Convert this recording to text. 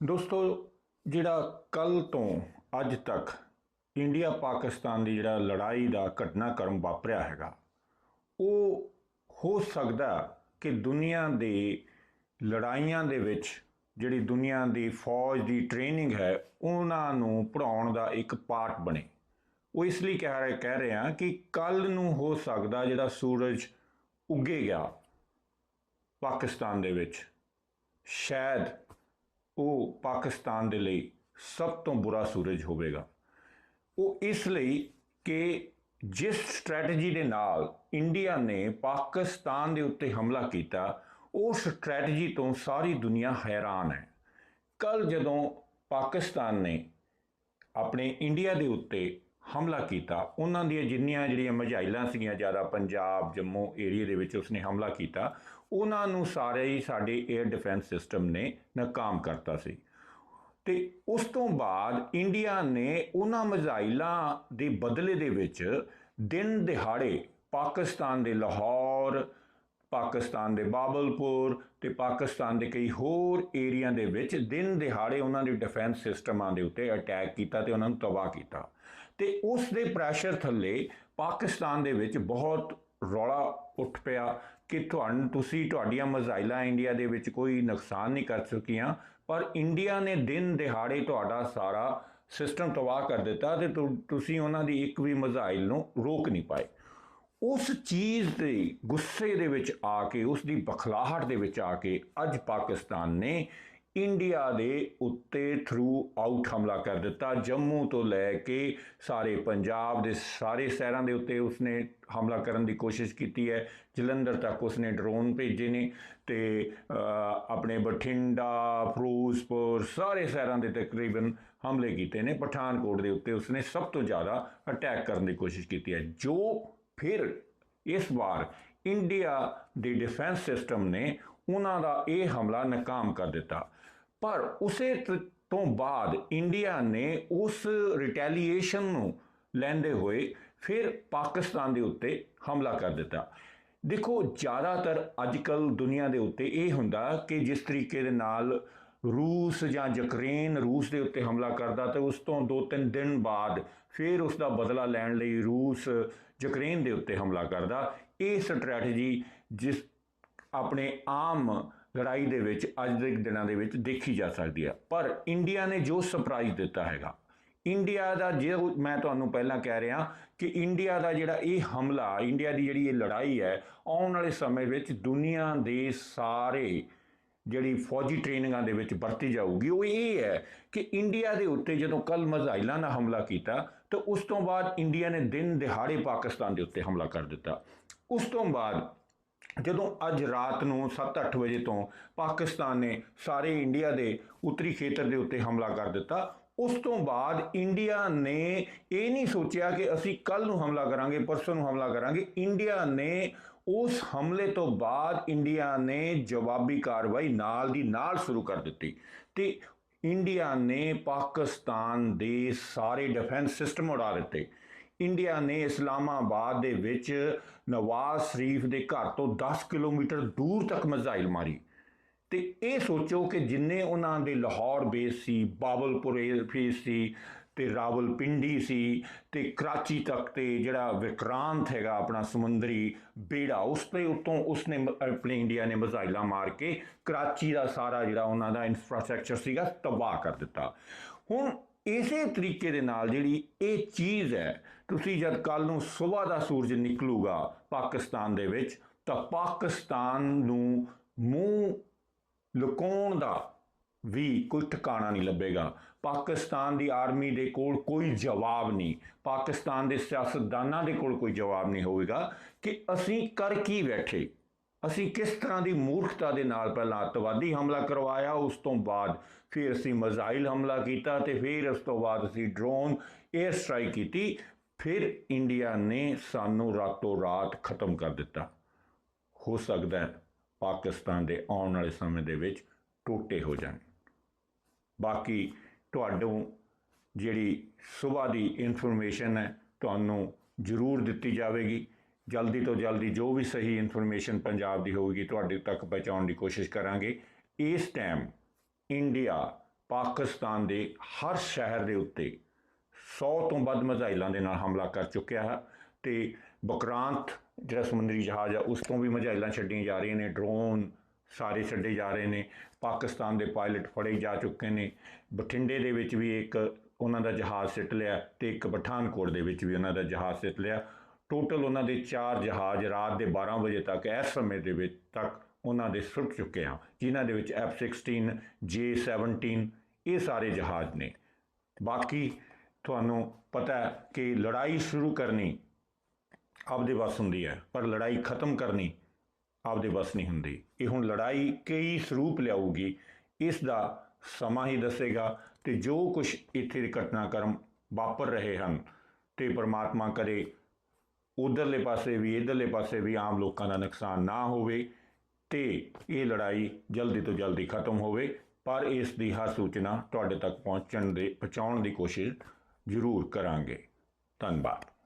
ਦੋਸਤੋ, ਜਿਹੜਾ ਕੱਲ ਤੋਂ ਅੱਜ ਤੱਕ ਇੰਡੀਆ ਪਾਕਿਸਤਾਨ ਦੀ ਜਿਹੜਾ ਲੜਾਈ ਦਾ ਘਟਨਾਕ੍ਰਮ ਵਾਪਰਿਆ ਹੈਗਾ, ਉਹ ਹੋ ਸਕਦਾ ਕਿ ਦੁਨੀਆ ਦੇ ਲੜਾਈਆਂ ਦੇ ਵਿੱਚ ਜਿਹੜੀ ਦੁਨੀਆ ਦੀ ਫੌਜ ਦੀ ਟ੍ਰੇਨਿੰਗ ਹੈ, ਉਹਨਾਂ ਨੂੰ ਪੜਾਉਣ ਦਾ ਇੱਕ ਪਾਰਟ ਬਣੇ। ਉਹ ਇਸ ਲਈ ਕਹਿ ਰਹੇ ਕਹਿ ਰਹੇ ਹਾਂ ਕਿ ਕੱਲ ਨੂੰ ਹੋ ਸਕਦਾ ਜਿਹੜਾ ਸੂਰਜ ਉੱਗੇ ਗਿਆ ਪਾਕਿਸਤਾਨ ਦੇ ਵਿੱਚ, ਸ਼ਾਇਦ ਉਹ ਪਾਕਿਸਤਾਨ ਦੇ ਲਈ ਸਭ ਤੋਂ ਬੁਰਾ ਸੂਰਜ ਹੋਵੇਗਾ। ਉਹ ਇਸ ਲਈ ਕਿ ਜਿਸ ਸਟ੍ਰੈਟਜੀ ਦੇ ਨਾਲ ਇੰਡੀਆ ਨੇ ਪਾਕਿਸਤਾਨ ਦੇ ਉੱਤੇ ਹਮਲਾ ਕੀਤਾ, ਉਸ ਸਟ੍ਰੈਟਜੀ ਤੋਂ ਸਾਰੀ ਦੁਨੀਆ ਹੈਰਾਨ ਹੈ। ਕੱਲ ਜਦੋਂ ਪਾਕਿਸਤਾਨ ਨੇ ਆਪਣੇ ਇੰਡੀਆ ਦੇ ਉੱਤੇ ਹਮਲਾ ਕੀਤਾ, ਉਹਨਾਂ ਦੀਆਂ ਜਿੰਨੀਆਂ ਜਿਹੜੀਆਂ ਮਝਾਈਲਾਂ ਸੀਗੀਆਂ, ਜ਼ਿਆਦਾ ਪੰਜਾਬ, ਜੰਮੂ ਏਰੀਆ ਦੇ ਵਿੱਚ ਉਸਨੇ ਹਮਲਾ ਕੀਤਾ ਉਹਨਾਂ ਨੂੰ ਸਾਰੇ ਹੀ ਸਾਡੇ 에ਅਰ ਡਿਫੈਂਸ ਸਿਸਟਮ ਨੇ ਨਾਕਾਮ ਕਰਤਾ ਸੀ। ਤੇ ਉਸ ਤੋਂ ਬਾਅਦ ਇੰਡੀਆ ਨੇ ਉਹਨਾਂ ਮਜ਼ਾਈਲਾਂ ਦੇ ਬਦਲੇ ਦੇ ਵਿੱਚ ਦਿਨ ਦਿਹਾੜੇ ਪਾਕਿਸਤਾਨ ਦੇ ਲਾਹੌਰ, ਪਾਕਿਸਤਾਨ ਦੇ ਬਾਬਲਪੁਰ ਤੇ ਪਾਕਿਸਤਾਨ ਦੇ ਕਈ ਹੋਰ ਏਰੀਆ ਦੇ ਵਿੱਚ ਦਿਨ ਦਿਹਾੜੇ ਉਹਨਾਂ ਦੇ ਡਿਫੈਂਸ ਸਿਸਟਮਾਂ ਦੇ ਉੱਤੇ ਅਟੈਕ ਕੀਤਾ ਤੇ ਉਹਨਾਂ ਨੂੰ ਤਬਾਹ ਕੀਤਾ। ਤੇ ਉਸ ਦੇ ਪ੍ਰੈਸ਼ਰ ਥੱਲੇ ਪਾਕਿਸਤਾਨ ਦੇ ਵਿੱਚ ਬਹੁਤ ਰੌਲਾ ਉੱਠ ਪਿਆ ਕਿ ਤੁਹਾਨੂੰ, ਤੁਸੀਂ ਤੁਹਾਡੀਆਂ ਮਜ਼ਾਈਲਾਂ ਇੰਡੀਆ ਦੇ ਵਿੱਚ ਕੋਈ ਨੁਕਸਾਨ ਨਹੀਂ ਕਰ ਸਕੀਆਂ, ਪਰ ਇੰਡੀਆ ਨੇ ਦਿਨ ਦਿਹਾੜੇ ਤੁਹਾਡਾ ਸਾਰਾ ਸਿਸਟਮ ਤਬਾਹ ਕਰ ਦਿੱਤਾ ਤੇ ਤੁਸੀਂ ਉਹਨਾਂ ਦੀ ਇੱਕ ਵੀ ਮਜ਼ਾਈਲ ਨੂੰ ਰੋਕ ਨਹੀਂ ਪਾਏ। ਉਸ ਚੀਜ਼ ਦੇ ਗੁੱਸੇ ਦੇ ਵਿੱਚ ਆ ਕੇ, ਉਸ ਦੀ ਬਖਲਾਹਟ ਦੇ ਵਿੱਚ ਆ ਕੇ ਅੱਜ ਪਾਕਿਸਤਾਨ ਨੇ ਇੰਡੀਆ ਦੇ ਉੱਤੇ ਥਰੂ ਆਊਟ ਹਮਲਾ ਕਰ ਦਿੱਤਾ। ਜੰਮੂ ਤੋਂ ਲੈ ਕੇ ਸਾਰੇ ਪੰਜਾਬ ਦੇ ਸਾਰੇ ਸ਼ਹਿਰਾਂ ਦੇ ਉੱਤੇ ਉਸਨੇ ਹਮਲਾ ਕਰਨ ਦੀ ਕੋਸ਼ਿਸ਼ ਕੀਤੀ ਹੈ। ਜਲੰਧਰ ਤੱਕ ਉਸਨੇ ਡਰੋਨ ਭੇਜੇ ਨੇ ਤੇ ਆਪਣੇ ਬਠਿੰਡਾ, ਫਿਰੋਜ਼ਪੁਰ ਸਾਰੇ ਸ਼ਹਿਰਾਂ ਦੇ ਤਕਰੀਬਨ ਹਮਲੇ ਕੀਤੇ ਨੇ। ਪਠਾਨਕੋਟ ਦੇ ਉੱਤੇ ਉਸਨੇ ਸਭ ਤੋਂ ਜ਼ਿਆਦਾ ਅਟੈਕ ਕਰਨ ਦੀ ਕੋਸ਼ਿਸ਼ ਕੀਤੀ ਹੈ। ਜੋ ਫਿਰ ਇਸ ਵਾਰ ਇੰਡੀਆ ਦੇ ਡਿਫੈਂਸ ਸਿਸਟਮ ਨੇ ਉਹਨਾਂ ਦਾ ਇਹ ਹਮਲਾ ਨਾਕਾਮ ਕਰ ਦਿੱਤਾ। ਪਰ ਉਸੇ ਤ- ਤੋਂ ਬਾਅਦ ਇੰਡੀਆ ਨੇ ਉਸ ਰਿਟੈਲੀਏਸ਼ਨ ਨੂੰ ਲੈਂਦੇ ਹੋਏ ਫਿਰ ਪਾਕਿਸਤਾਨ ਦੇ ਉੱਤੇ ਹਮਲਾ ਕਰ ਦਿੱਤਾ। ਦੇਖੋ, ਜ਼ਿਆਦਾਤਰ ਅੱਜਕੱਲ ਦੁਨੀਆ ਦੇ ਉੱਤੇ ਇਹ ਹੁੰਦਾ ਕਿ ਜਿਸ ਤਰੀਕੇ ਦੇ ਨਾਲ ਰੂਸ ਜਾਂ ਯੂਕਰੇਨ ਰੂਸ ਦੇ ਉੱਤੇ ਹਮਲਾ ਕਰਦਾ ਤੇ ਉਸ ਤੋਂ 2-3 ਦਿਨ ਬਾਅਦ ਫਿਰ ਉਸ ਦਾ ਬਦਲਾ ਲੈਣ ਲਈ ਰੂਸ, ਯੂਕਰੇਨ ਦੇ ਉੱਤੇ ਹਮਲਾ ਕਰਦਾ। ਇਹ ਸਟ੍ਰੈਟਜੀ ਜਿਸ ਆਪਣੇ ਆਮ ਲੜਾਈ ਦੇ ਵਿੱਚ ਅੱਜ ਦੇ ਦਿਨਾਂ ਦੇ ਵਿੱਚ ਦੇਖੀ ਜਾ ਸਕਦੀ ਹੈ। ਪਰ ਇੰਡੀਆ ਨੇ ਜੋ ਸਰਪ੍ਰਾਈਜ਼ ਦਿੱਤਾ ਹੈਗਾ, ਇੰਡੀਆ ਦਾ ਜੇ ਮੈਂ ਤੁਹਾਨੂੰ ਪਹਿਲਾਂ ਕਹਿ ਰਿਹਾ ਕਿ ਇੰਡੀਆ ਦਾ ਜਿਹੜਾ ਇਹ ਹਮਲਾ, ਇੰਡੀਆ ਦੀ ਜਿਹੜੀ ਇਹ ਲੜਾਈ ਹੈ, ਆਉਣ ਵਾਲੇ ਸਮੇਂ ਵਿੱਚ ਦੁਨੀਆ ਦੇ ਸਾਰੇ ਜਿਹੜੀ ਫੌਜੀ ਟ੍ਰੇਨਿੰਗਾਂ ਦੇ ਵਿੱਚ ਵਰਤੀ ਜਾਊਗੀ। ਉਹ ਇਹ ਹੈ ਕਿ ਇੰਡੀਆ ਦੇ ਉੱਤੇ ਜਦੋਂ ਕੱਲ ਮਜ਼ਾਇਲਾਂ ਨਾਲ ਹਮਲਾ ਕੀਤਾ, ਤਾਂ ਉਸ ਤੋਂ ਬਾਅਦ ਇੰਡੀਆ ਨੇ ਦਿਨ ਦਿਹਾੜੇ ਪਾਕਿਸਤਾਨ ਦੇ ਉੱਤੇ ਹਮਲਾ ਕਰ ਦਿੱਤਾ। ਉਸ ਤੋਂ ਬਾਅਦ ਜਦੋਂ ਅੱਜ ਰਾਤ ਨੂੰ 7-8 ਵਜੇ ਤੋਂ ਪਾਕਿਸਤਾਨ ਨੇ ਸਾਰੇ ਇੰਡੀਆ ਦੇ ਉੱਤਰੀ ਖੇਤਰ ਦੇ ਉੱਤੇ ਹਮਲਾ ਕਰ ਦਿੱਤਾ, ਉਸ ਤੋਂ ਬਾਅਦ ਇੰਡੀਆ ਨੇ ਇਹ ਨਹੀਂ ਸੋਚਿਆ ਕਿ ਅਸੀਂ ਕੱਲ ਨੂੰ ਹਮਲਾ ਕਰਾਂਗੇ, ਪਰਸੋਂ ਨੂੰ ਹਮਲਾ ਕਰਾਂਗੇ। ਇੰਡੀਆ ਨੇ ਉਸ ਹਮਲੇ ਤੋਂ ਬਾਅਦ ਇੰਡੀਆ ਨੇ ਜਵਾਬੀ ਕਾਰਵਾਈ ਨਾਲ ਦੀ ਨਾਲ ਸ਼ੁਰੂ ਕਰ ਦਿੱਤੀ ਤੇ ਇੰਡੀਆ ਨੇ ਪਾਕਿਸਤਾਨ ਦੇ ਸਾਰੇ ਡਿਫੈਂਸ ਸਿਸਟਮ ਉਡਾ ਦਿੱਤੇ। ਇੰਡੀਆ ਨੇ ਇਸਲਾਮਾਬਾਦ ਦੇ ਵਿੱਚ ਨਵਾਜ਼ ਸ਼ਰੀਫ ਦੇ ਘਰ ਤੋਂ 10 ਕਿਲੋਮੀਟਰ ਦੂਰ ਤੱਕ ਮਿਜ਼ਾਈਲ ਮਾਰੀ। ਤੇ ਇਹ ਸੋਚੋ ਕਿ ਜਿੰਨੇ ਉਹਨਾਂ ਦੇ ਲਾਹੌਰ ਬੇਸ ਸੀ, ਬਾਬਲਪੁਰ ਬੇਸ ਸੀ, ਤੇ ਰਾਵਲਪਿੰਡੀ ਸੀ, ਤੇ ਕਰਾਚੀ ਤੱਕ ਤੇ ਜਿਹੜਾ ਵਿਕਰਾਂਤ ਹੈਗਾ ਆਪਣਾ ਸਮੁੰਦਰੀ ਬੇੜਾ, ਉਸ ਤੇ ਉਤੋਂ ਉਸਨੇ ਮ- ਆਪਣੇ ਇੰਡੀਆ ਨੇ ਮਿਜ਼ਾਈਲਾਂ ਮਾਰ ਕੇ ਕਰਾਚੀ ਦਾ ਸਾਰਾ ਜਿਹੜਾ ਉਹਨਾਂ ਦਾ ਇਨਫਰਾਸਟ੍ਰਕਚਰ ਸੀਗਾ ਤਬਾਹ ਕਰ ਦਿੱਤਾ। ਹੁਣ ਇਸੇ ਤਰੀਕੇ ਦੇ ਨਾਲ ਜਿਹੜੀ ਇਹ ਚੀਜ਼ ਹੈ, ਤੁਸੀਂ ਜਦ ਕੱਲ ਨੂੰ ਸਵੇਰ ਦਾ ਸੂਰਜ ਨਿਕਲੂਗਾ ਪਾਕਿਸਤਾਨ ਦੇ ਵਿੱਚ, ਤਾਂ ਪਾਕਿਸਤਾਨ ਨੂੰ ਮੂੰਹ ਲੁਕਾਉਣ ਦਾ ਵੀ ਕੋਈ ਠਿਕਾਣਾ ਨਹੀਂ ਲੱਭੇਗਾ। ਪਾਕਿਸਤਾਨ ਦੀ ਆਰਮੀ ਦੇ ਕੋਲ ਕੋਈ ਜਵਾਬ ਨਹੀਂ। ਪਾਕਿਸਤਾਨ ਦੇ ਸਿਆਸਤਦਾਨਾਂ ਦੇ ਕੋਲ ਕੋਈ ਜਵਾਬ ਨਹੀਂ ਹੋਵੇਗਾ ਕਿ ਅਸੀਂ ਕਰ ਕੀ ਬੈਠੇ। ਅਸੀਂ ਕਿਸ ਤਰ੍ਹਾਂ ਦੀ ਮੂਰਖਤਾ ਦੇ ਨਾਲ ਪਹਿਲਾਂ ਅੱਤਵਾਦੀ ਹਮਲਾ ਕਰਵਾਇਆ, ਉਸ ਤੋਂ ਬਾਅਦ ਫਿਰ ਅਸੀਂ ਮਜ਼ਾਈਲ ਹਮਲਾ ਕੀਤਾ ਤੇ ਫਿਰ ਉਸ ਤੋਂ ਬਾਅਦ ਅਸੀਂ ਡਰੋਨ 에ਅਰ ਸਟ੍ਰਾਈਕ ਕੀਤੀ। ਫਿਰ ਇੰਡੀਆ ਨੇ ਸਾਨੂੰ ਰਾਤੋਂ ਰਾਤ ਖਤਮ ਕਰ ਦਿੱਤਾ। ਹੋ ਸਕਦਾ ਹੈ ਪਾਕਿਸਤਾਨ ਦੇ ਆਉਣ ਵਾਲੇ ਸਮੇਂ ਦੇ ਵਿੱਚ ਟੋਟੇ ਹੋ ਜਾਣ। ਬਾਕੀ ਤੁਹਾਨੂੰ ਜਿਹੜੀ ਸਵੇਰ ਦੀ ਇਨਫੋਰਮੇਸ਼ਨ ਹੈ, ਤੁਹਾਨੂੰ ਜ਼ਰੂਰ ਦਿੱਤੀ ਜਾਵੇਗੀ। ਜਲਦੀ ਤੋਂ ਜਲਦੀ ਜੋ ਵੀ ਸਹੀ ਇਨਫੋਰਮੇਸ਼ਨ ਪੰਜਾਬ ਦੀ ਹੋਵੇਗੀ ਤੁਹਾਡੇ ਤੱਕ ਪਹੁੰਚਾਉਣ ਦੀ ਕੋਸ਼ਿਸ਼ ਕਰਾਂਗੇ। ਇਸ ਟਾਈਮ ਇੰਡੀਆ ਪਾਕਿਸਤਾਨ ਦੇ ਹਰ ਸ਼ਹਿਰ ਦੇ ਉੱਤੇ 100 ਤੋਂ ਵੱਧ ਮਿਜ਼ਾਈਲਾਂ ਦੇ ਨਾਲ ਹਮਲਾ ਕਰ ਚੁੱਕਿਆ ਹੈ ਤੇ ਬਕਰਾਂਤ, ਜਿਹੜਾ ਸਮੁੰਦਰੀ ਜਹਾਜ਼ ਆ, ਉਸ ਤੋਂ ਵੀ ਮਿਜ਼ਾਈਲਾਂ ਛੱਡੀਆਂ ਜਾ ਰਹੀਆਂ ਨੇ। ਡਰੋਨ ਸਾਰੇ ਛੱਡੇ ਜਾ ਰਹੇ ਨੇ। ਪਾਕਿਸਤਾਨ ਦੇ ਪਾਇਲਟ ਫੜੇ ਜਾ ਚੁੱਕੇ ਨੇ। ਬਠਿੰਡੇ ਦੇ ਵਿੱਚ ਵੀ ਇੱਕ ਉਹਨਾਂ ਦਾ ਜਹਾਜ਼ ਸਿੱਟ ਲਿਆ ਤੇ ਇੱਕ ਪਠਾਨਕੋਟ ਦੇ ਵਿੱਚ ਵੀ ਉਹਨਾਂ ਦਾ ਜਹਾਜ਼ ਸਿੱਟ ਲਿਆ। ਟੋਟਲ ਉਹਨਾਂ ਦੇ 4 ਜਹਾਜ਼ ਰਾਤ ਦੇ 12 ਵਜੇ ਤੱਕ, ਇਸ ਸਮੇਂ ਦੇ ਵਿੱਚ ਤੱਕ ਉਹਨਾਂ ਦੇ ਸੁੱਟ ਚੁੱਕੇ ਆ ਜਿਨ੍ਹਾਂ ਦੇ ਵਿੱਚ F16 J17 ਇਹ ਸਾਰੇ ਜਹਾਜ਼ ਨੇ। ਬਾਕੀ ਤੁਹਾਨੂੰ ਪਤਾ ਹੈ ਕਿ ਲੜਾਈ ਸ਼ੁਰੂ ਕਰਨੀ ਆਪਦੇ ਵੱਸ ਹੁੰਦੀ ਹੈ, ਪਰ ਲੜਾਈ ਖਤਮ ਕਰਨੀ ਆਪਦੇ ਵੱਸ ਨਹੀਂ ਹੁੰਦੀ। ਇਹ ਹੁਣ ਲੜਾਈ ਕਈ ਸਰੂਪ ਲਿਆਊਗੀ, ਇਸ ਦਾ ਸਮਾਂ ਹੀ ਦੱਸੇਗਾ ਤੇ ਜੋ ਕੁਝ ਇੱਥੇ ਦੇ ਘਟਨਾਕ੍ਰਮ ਵਾਪਰ ਰਹੇ ਹਨ, ਤੇ ਪਰਮਾਤਮਾ ਕਰੇ ਉਧਰਲੇ ਪਾਸੇ ਵੀ, ਇਧਰਲੇ ਪਾਸੇ ਵੀ ਆਮ ਲੋਕਾਂ ਦਾ ਨੁਕਸਾਨ ਨਾ ਹੋਵੇ ਤੇ ਇਹ ਲੜਾਈ ਜਲਦੀ ਤੋਂ ਜਲਦੀ ਖਤਮ ਹੋਵੇ। ਪਰ ਇਸ ਦੀ ਹਰ ਸੂਚਨਾ ਤੁਹਾਡੇ ਤੱਕ ਪਹੁੰਚਣ ਦੇ, ਪਹੁੰਚਾਉਣ ਦੀ ਕੋਸ਼ਿਸ਼ ਜ਼ਰੂਰ ਕਰਾਂਗੇ। ਧੰਨਵਾਦ।